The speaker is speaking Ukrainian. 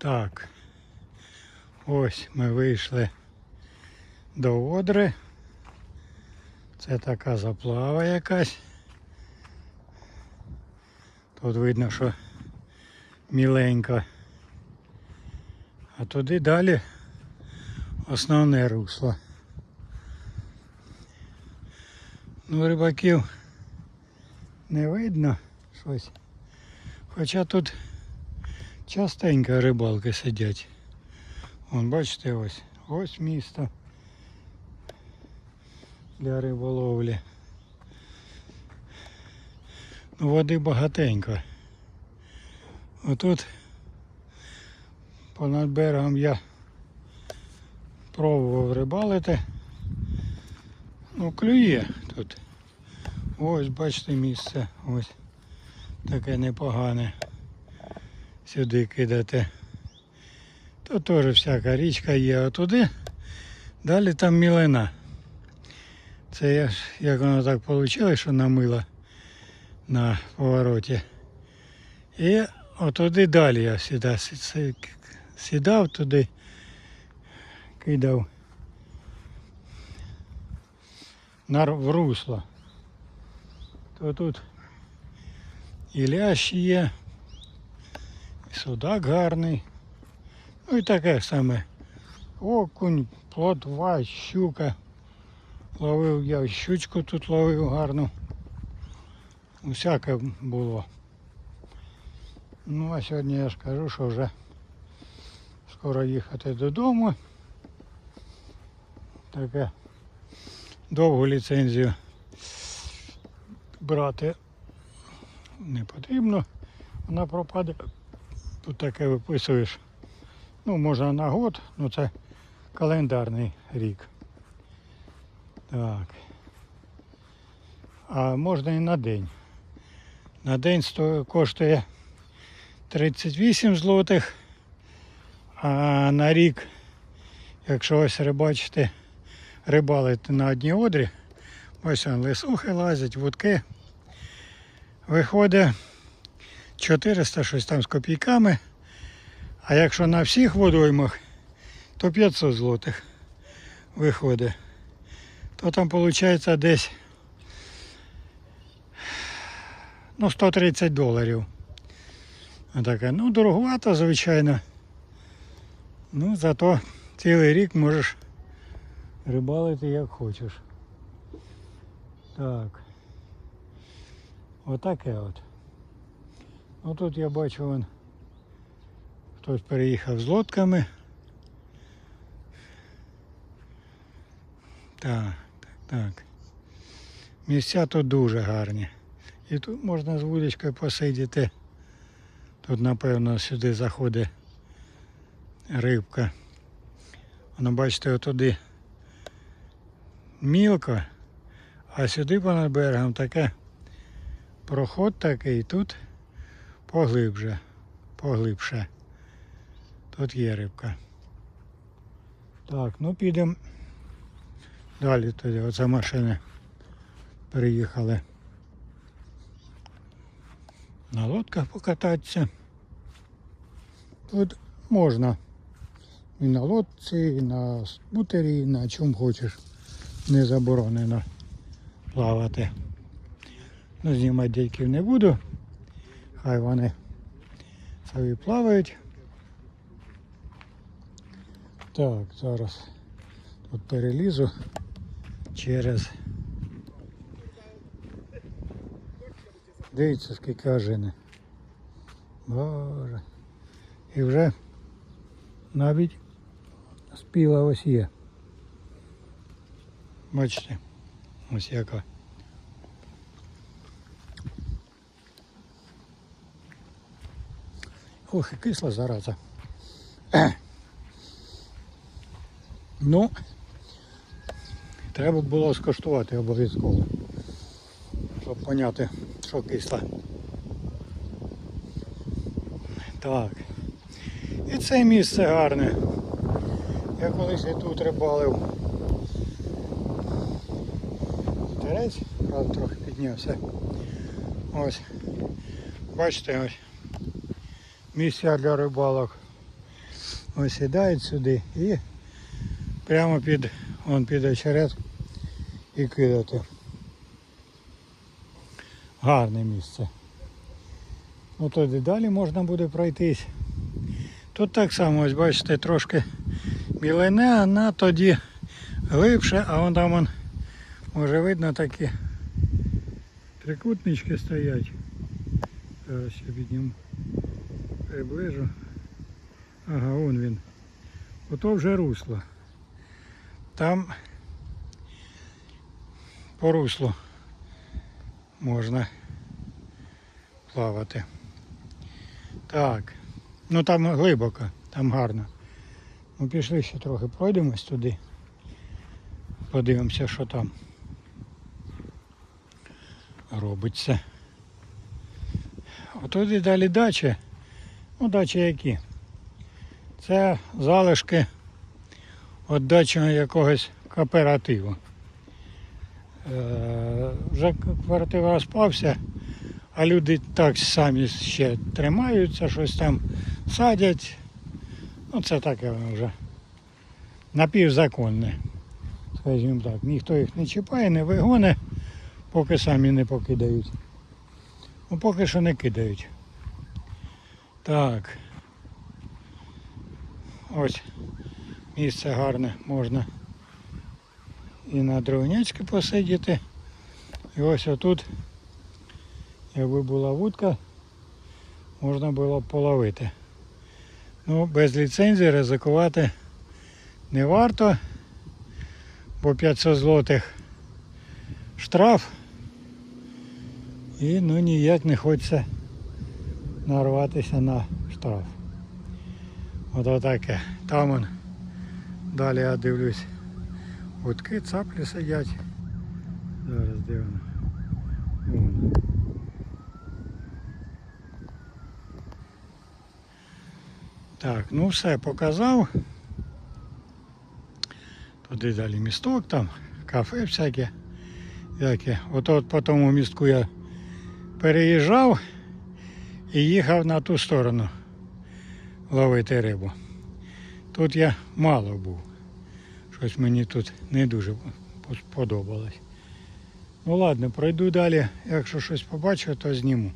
Так. Ось ми вийшли до Одри. Це така заплава якась. Тут видно, що міленько. А туди далі основне русло. Ну, рибаків не видно щось. Хоча тут частенько рибалки сидять. Вон, бачите, ось. Ось місто для риболовлі. Ну, води багатенько. Отут понад берегом я пробував рибалити. Ну, клює тут. Ось бачите місце. Ось таке непогане. Сюди кидати. Тут теж всяка річка є, а туди далі там мілина. Це я ж, як воно так вийшло, що намила на повороті. І отуди далі я сюди сі- сі- сідав туди, кидав на, в русло. То тут і лящ є, судак гарний. Ну і таке саме. Окунь, плотва, щука. Ловив я щучку тут ловив гарну. Усяке було. Ну а сьогодні я ж кажу, що вже скоро їхати додому. Таке довгу ліцензію брати не потрібно. Вона пропаде. Тут таке виписуєш. Ну, можна на год, ну це календарний рік. Так. А можна і на день. На день коштує 38 злотих, а на рік, якщо ось рибачите, рибалити на одній одрі, ось он лисухи лазять, вудки, виходить 400 щось там з копійками. А якщо на всіх водоймах, то 500 злотих виходить. То там виходить десь ну, 130 доларів. Отаке. Ну, дороговато, звичайно. Ну, зато цілий рік можеш рибалити як хочеш. Так. Отаке от. Ну тут я бачу вон хтось переїхав з лодками. Так, так, так. Місця тут дуже гарні. І тут можна з вудочкою посидіти. Тут, напевно, сюди заходить рибка. Воно, бачите, отуди мілко, а сюди понад берегом таке проход такий, тут поглибше, поглибше. Тут є рибка. Так, ну підемо далі туди. Оце машини приїхали. На лодках покататися. Тут можна і на лодці, і на скутері, і на чому хочеш. Не заборонено плавати. Ну, знімати дядьків не буду. Хай вони собі плавають. Так, зараз тут перелізу через. Дивіться, скільки ожини. Боже. І вже навіть спіла ось є. Бачите, ось яка. Ох, і кисла зараза. Ну, треба було скоштувати обов'язково, щоб поняти, що кисла. Так. І це місце гарне. Я колись і тут рибалив. Терець, правда, трохи піднявся. Ось. Бачите, ось. Місця для рибалок. осідають сюди і прямо під, он під очерет і кидати. Гарне місце. Ну тоді далі можна буде пройтись. Тут так само, ось бачите, трошки мілине, а тоді глибше, а вон там он, може видно такі трикутнички стоять. Зараз ще підніму. Приближу. Ага, вон він. Ото вже русло. Там по руслу можна плавати. Так. Ну там глибоко, там гарно. Ну пішли ще трохи пройдемось туди. Подивимося, що там робиться. Отут і далі дачі. Ну, дачі які? Це залишки від дачного якогось кооперативу. Е, вже кооператив розпався, а люди так самі ще тримаються, щось там садять. Ну це таке вже напівзаконне. Скажімо так, ніхто їх не чіпає, не вигоне, поки самі не покидають. Ну поки що не кидають. Так. Ось місце гарне, можна і на дровнячки посидіти. І ось отут, якби була вудка, можна було б половити. Ну, без ліцензії ризикувати не варто, бо 500 злотих штраф. І ну ніяк не хочеться нарватися на штраф. От отаке. Там он далі я дивлюсь. Утки, цаплі сидять. Зараз? Вон. Так, ну все, показав. Туди далі місток там, кафе всяке. Яке. От от по тому містку я переїжджав і їхав на ту сторону ловити рибу. Тут я мало був. Щось мені тут не дуже сподобалось. Ну ладно, пройду далі. Якщо щось побачу, то зніму.